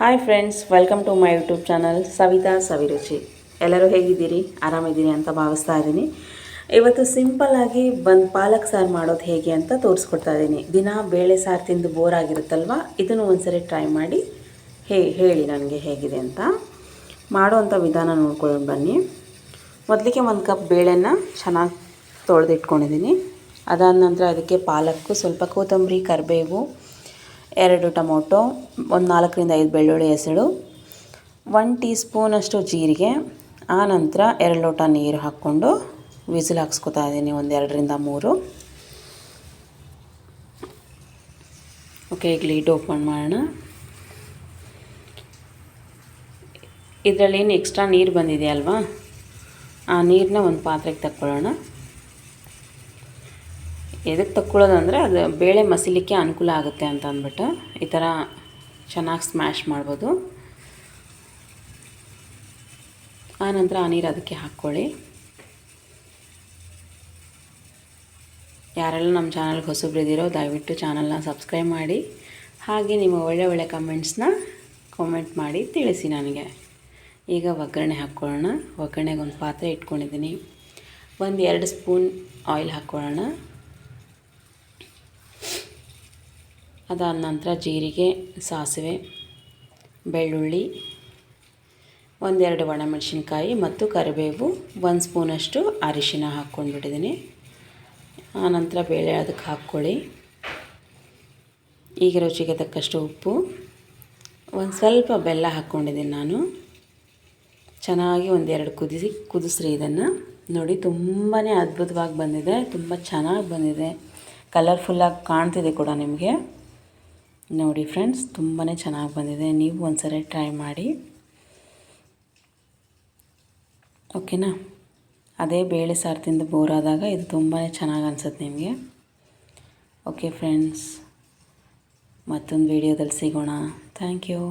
Hi friends welcome to my YouTube channel Savita Saviruchi ಎಲ್ಲರೂ ಹೇಗಿದ್ದೀರಿ? ಆರಾಮಿದ್ದೀರಿ ಅಂತ ಭಾವಿಸ್ತಾ ಇದ್ದೀನಿ. ಇವತ್ತು ಸಿಂಪಲ್ಲಾಗಿ ಒಂದು ಪಾಲಕ್ ಸಾರು ಮಾಡೋದು ಹೇಗೆ ಅಂತ ತೋರಿಸ್ಕೊಡ್ತಾ ಇದ್ದೀನಿ. ದಿನ ಬೇಳೆ ಸಾರು ತಿಂದು ಬೋರ್ ಆಗಿರುತ್ತಲ್ವ? ಇದನ್ನು ಒಂದ್ಸರಿ ಟ್ರೈ ಮಾಡಿ ಹೇ, ಹೇಳಿ ನನಗೆ ಹೇಗಿದೆ ಅಂತ. ಮಾಡೋವಂಥ ವಿಧಾನ ನೋಡ್ಕೊಂಡು ಬನ್ನಿ. ಮೊದಲಿಗೆ ಒಂದು ಕಪ್ ಬೇಳೆನ ಚೆನ್ನಾಗಿ ತೊಳೆದಿಟ್ಕೊಂಡಿದ್ದೀನಿ. ಅದಾದ ನಂತರ ಅದಕ್ಕೆ ಪಾಲಕ್ಕು, ಸ್ವಲ್ಪ ಕೊತ್ತಂಬರಿ, ಕರಿಬೇವು ಎರಡು ಟೊಮೊಟೊ, ಒಂದು ನಾಲ್ಕರಿಂದ ಐದು ಬೆಳ್ಳುಳ್ಳಿ ಹೆಸಳು ಒನ್ ಟೀ ಸ್ಪೂನಷ್ಟು ಜೀರಿಗೆ ಆನಂತರ ನಂತರ ಎರಡು ಲೋಟ ನೀರು ಹಾಕ್ಕೊಂಡು ವಿಸಿಲ್ ಹಾಕ್ಸ್ಕೊತಾ ಇದ್ದೀನಿ, ಒಂದು ಎರಡರಿಂದ ಮೂರು. ಓಕೆ ಈಗ ಲೀಡ್ ಓಪನ್ ಮಾಡೋಣ. ಇದರಲ್ಲಿ ಏನು ಎಕ್ಸ್ಟ್ರಾ ನೀರು ಬಂದಿದೆ ಅಲ್ವಾ ಆ ನೀರನ್ನ ಒಂದು ಪಾತ್ರೆಗೆ ತಕ್ಕೊಳ್ಳೋಣ. ಎದಕ್ಕೆ ತಕ್ಕೊಳ್ಳೋದಂದರೆ ಅದು ಬೇಳೆ ಮಸಿಲಿಕ್ಕೆ ಅನುಕೂಲ ಆಗುತ್ತೆ ಅಂತ ಅಂದ್ಬಿಟ್ಟು ಈ ಥರ ಚೆನ್ನಾಗಿ ಸ್ಮ್ಯಾಶ್ ಮಾಡ್ಬೋದು. ಆನಂತರ ಆ ನೀರು ಅದಕ್ಕೆ ಹಾಕ್ಕೊಳ್ಳಿ. ಯಾರೆಲ್ಲ ನಮ್ಮ ಚಾನಲ್ಗೆ ಹೊಸಬ್ರಿದ್ದೀರೋ, ದಯವಿಟ್ಟು ಚಾನಲ್ನ ಸಬ್ಸ್ಕ್ರೈಬ್ ಮಾಡಿ. ಹಾಗೆ ನಿಮ್ಮ ಒಳ್ಳೆ ಒಳ್ಳೆ ಕಮೆಂಟ್ಸ್ನ ಕಾಮೆಂಟ್ ಮಾಡಿ ತಿಳಿಸಿ ನನಗೆ. ಈಗ ಒಗ್ಗರಣೆ ಹಾಕ್ಕೊಳ್ಳೋಣ. ಒಗ್ಗರಣೆಗೆ ಒಂದು ಪಾತ್ರೆ ಇಟ್ಕೊಂಡಿದ್ದೀನಿ. ಒಂದು ಎರಡು ಸ್ಪೂನ್ ಆಯಿಲ್ ಹಾಕ್ಕೊಳ್ಳೋಣ. ಅದಾದ ನಂತರ ಜೀರಿಗೆ, ಸಾಸಿವೆ, ಬೆಳ್ಳುಳ್ಳಿ, ಒಂದೆರಡು ಒಣಮೆಣಸಿನ್ಕಾಯಿ ಮತ್ತು ಕರಿಬೇವು, ಒಂದು ಸ್ಪೂನಷ್ಟು ಅರಿಶಿನ ಹಾಕ್ಕೊಂಡ್ಬಿಟ್ಟಿದ್ದೀನಿ ಆನಂತರ ಬೇಳೆ ಅದಕ್ಕೆ ಹಾಕ್ಕೊಳ್ಳಿ. ಈಗ ರುಚಿಗೆ ತಕ್ಕಷ್ಟು ಉಪ್ಪು. ಒಂದು ಸ್ವಲ್ಪ ಬೆಲ್ಲ ಹಾಕ್ಕೊಂಡಿದ್ದೀನಿ ನಾನು. ಚೆನ್ನಾಗಿ ಒಂದೆರಡು ಕುದಿಸಿ ಕುದಿಸ್ರಿ ಇದನ್ನು. ನೋಡಿ ತುಂಬಾ ಅದ್ಭುತವಾಗಿ ಬಂದಿದೆ. ತುಂಬ ಚೆನ್ನಾಗಿ ಬಂದಿದೆ. ಕಲರ್ಫುಲ್ಲಾಗಿ ಕಾಣ್ತಿದೆ ಕೂಡ ನಿಮಗೆ. ನೋಡಿ ಫ್ರೆಂಡ್ಸ್ ತುಂಬಾ ಚೆನ್ನಾಗಿ ಬಂದಿದೆ. ನೀವು ಒಂದ್ಸರಿ ಟ್ರೈ ಮಾಡಿ. ಓಕೆನಾ? ಅದೇ ಬೇಳೆ ಸಾರು ತಿಂದು ಬೋರ್ ಆದಾಗ ಇದು ತುಂಬಾ ಚೆನ್ನಾಗಿ ಅನ್ಸುತ್ತೆ ನಿಮಗೆ. ಓಕೆ ಫ್ರೆಂಡ್ಸ್, ಮತ್ತೊಂದು ವೀಡಿಯೋದಲ್ಲಿ ಸಿಗೋಣ. Thank you.